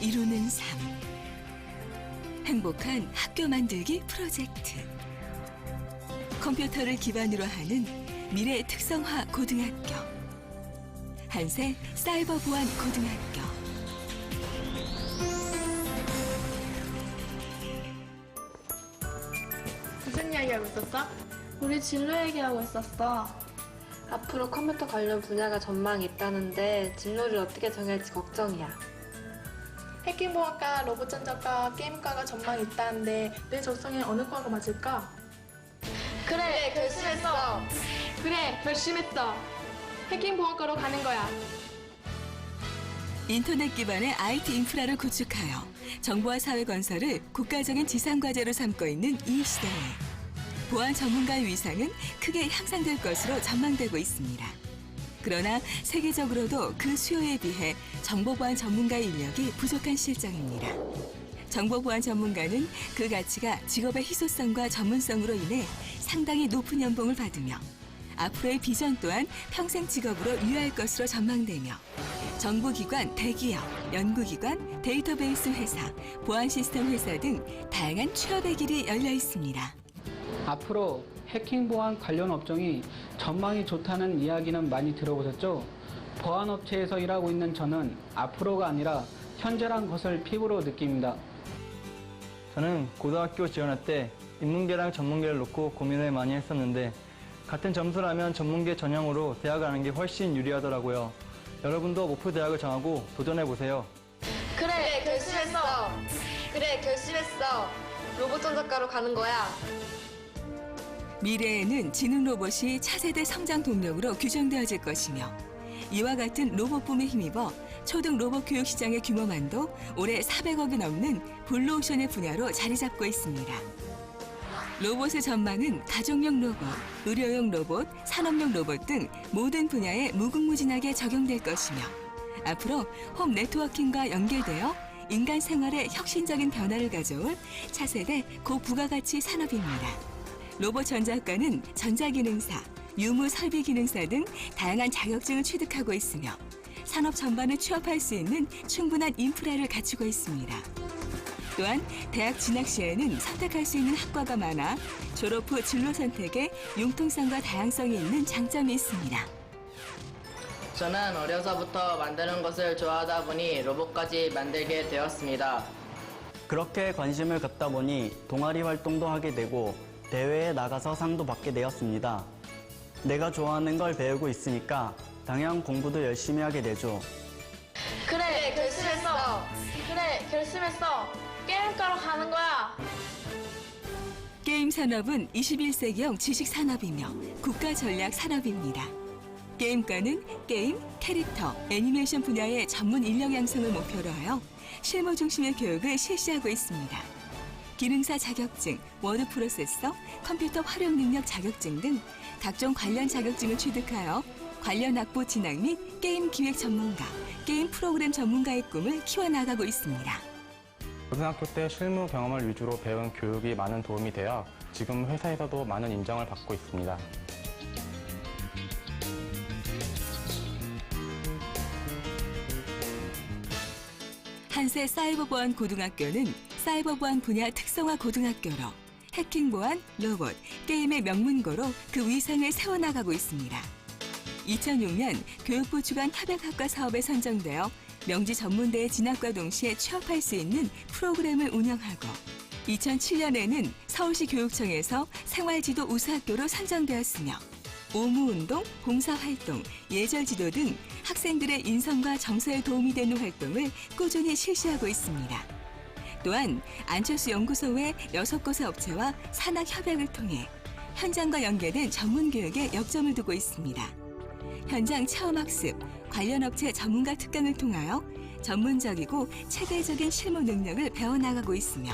이루는 삶. 행복한 학교 만들기 프로젝트. 컴퓨터를 기반으로 하는 미래 특성화 고등학교. 한세 사이버 보안 고등학교. 무슨 이야기 하고 있었어? 우리 진로 얘기하고 있었어. 앞으로 컴퓨터 관련 분야가 전망이 있다는데 진로를 어떻게 정할지 걱정이야. 해킹보안과, 로봇전자과, 게임과가 전망이 있다는데 내 적성에 어느 과가 맞을까? 그래, 결심했어. 그래, 결심했어. 해킹보안과로 가는 거야. 인터넷 기반의 IT 인프라를 구축하여 정보화 사회 건설을 국가적인 지상 과제로 삼고 있는 이 시대에 보안 전문가의 위상은 크게 향상될 것으로 전망되고 있습니다. 그러나 세계적으로도 그 수요에 비해 정보보안 전문가의 인력이 부족한 실정입니다. 정보보안 전문가는 그 가치가 직업의 희소성과 전문성으로 인해 상당히 높은 연봉을 받으며 앞으로의 비전 또한 평생 직업으로 유효할 것으로 전망되며 정부기관, 대기업, 연구기관, 데이터베이스 회사, 보안 시스템 회사 등 다양한 취업의 길이 열려 있습니다. 앞으로 해킹 보안 관련 업종이 전망이 좋다는 이야기는 많이 들어보셨죠? 보안 업체에서 일하고 있는 저는 앞으로가 아니라 현재란 것을 피부로 느낍니다. 저는 고등학교 지원할 때 인문계랑 전문계를 놓고 고민을 많이 했었는데 같은 점수라면 전문계 전형으로 대학 가는 게 훨씬 유리하더라고요. 여러분도 목표 대학을 정하고 도전해 보세요. 그래, 결심했어. 그래, 결심했어. 로봇 전작가로 가는 거야. 미래에는 지능 로봇이 차세대 성장 동력으로 규정되어질 것이며 이와 같은 로봇 붐에 힘입어 초등 로봇 교육 시장의 규모만도 올해 400억이 넘는 블루오션의 분야로 자리 잡고 있습니다. 로봇의 전망은 가정용 로봇, 의료용 로봇, 산업용 로봇 등 모든 분야에 무궁무진하게 적용될 것이며 앞으로 홈 네트워킹과 연결되어 인간 생활에 혁신적인 변화를 가져올 차세대 고부가가치 산업입니다. 로봇 전자학과는 전자기능사, 유무 설비 기능사 등 다양한 자격증을 취득하고 있으며 산업 전반에 취업할 수 있는 충분한 인프라를 갖추고 있습니다. 또한 대학 진학 시에는 선택할 수 있는 학과가 많아 졸업 후 진로 선택에 융통성과 다양성이 있는 장점이 있습니다. 저는 어려서부터 만드는 것을 좋아하다 보니 로봇까지 만들게 되었습니다. 그렇게 관심을 갖다 보니 동아리 활동도 하게 되고 대회에 나가서 상도 받게 되었습니다. 내가 좋아하는 걸 배우고 있으니까 당연 공부도 열심히 하게 되죠. 그래, 결심했어. 그래, 결심했어. 게임과로 가는 거야. 게임 산업은 21세기형 지식 산업이며 국가 전략 산업입니다. 게임과는 게임, 캐릭터, 애니메이션 분야의 전문 인력 양성을 목표로 하여 실무 중심의 교육을 실시하고 있습니다. 기능사 자격증, 워드 프로세서, 컴퓨터 활용 능력 자격증 등 각종 관련 자격증을 취득하여 관련 학부 진학 및 게임 기획 전문가, 게임 프로그램 전문가의 꿈을 키워나가고 있습니다. 고등학교 때 실무 경험을 위주로 배운 교육이 많은 도움이 되어 지금 회사에서도 많은 인정을 받고 있습니다. 한세 사이버보안 고등학교는 사이버 보안 분야 특성화 고등학교로 해킹 보안, 로봇, 게임의 명문고로 그 위상을 세워나가고 있습니다. 2006년 교육부 주관 협약학과 사업에 선정되어 명지 전문대에 진학과 동시에 취업할 수 있는 프로그램을 운영하고 2007년에는 서울시 교육청에서 생활지도 우수학교로 선정되었으며 오무운동, 봉사활동, 예절지도 등 학생들의 인성과 정서에 도움이 되는 활동을 꾸준히 실시하고 있습니다. 또한 안철수 연구소의 여섯 곳의 업체와 산학 협약을 통해 현장과 연계된 전문 교육에 역점을 두고 있습니다. 현장 체험 학습, 관련 업체 전문가 특강을 통하여 전문적이고 체계적인 실무 능력을 배워나가고 있으며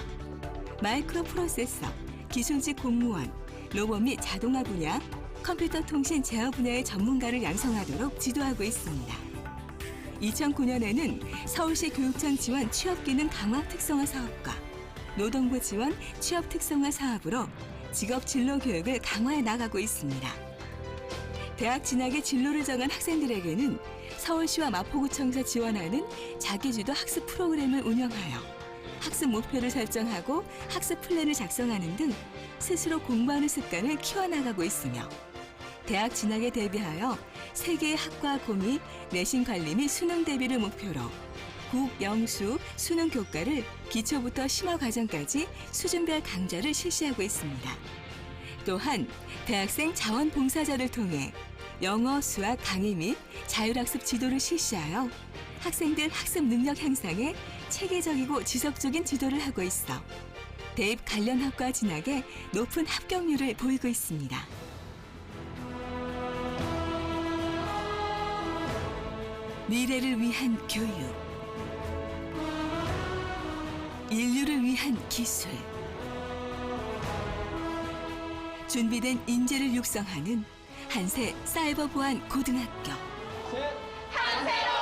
마이크로 프로세서, 기술직 공무원, 로봇 및 자동화 분야, 컴퓨터 통신 제어 분야의 전문가를 양성하도록 지도하고 있습니다. 2009년에는 서울시 교육청 지원 취업기능 강화 특성화 사업과 노동부 지원 취업 특성화 사업으로 직업 진로 교육을 강화해 나가고 있습니다. 대학 진학의 진로를 정한 학생들에게는 서울시와 마포구청에서 지원하는 자기주도 학습 프로그램을 운영하여 학습 목표를 설정하고 학습 플랜을 작성하는 등 스스로 공부하는 습관을 키워나가고 있으며 대학 진학에 대비하여 세계의 학과 고미, 내신 관리 및 수능 대비를 목표로 국, 영수, 수능 교과를 기초부터 심화 과정까지 수준별 강좌를 실시하고 있습니다. 또한 대학생 자원봉사자를 통해 영어, 수학 강의 및 자율학습 지도를 실시하여 학생들 학습 능력 향상에 체계적이고 지속적인 지도를 하고 있어 대입 관련 학과 진학에 높은 합격률을 보이고 있습니다. 미래를 위한 교육, 인류를 위한 기술, 준비된 인재를 육성하는 한세 사이버 보안 고등학교. 셋,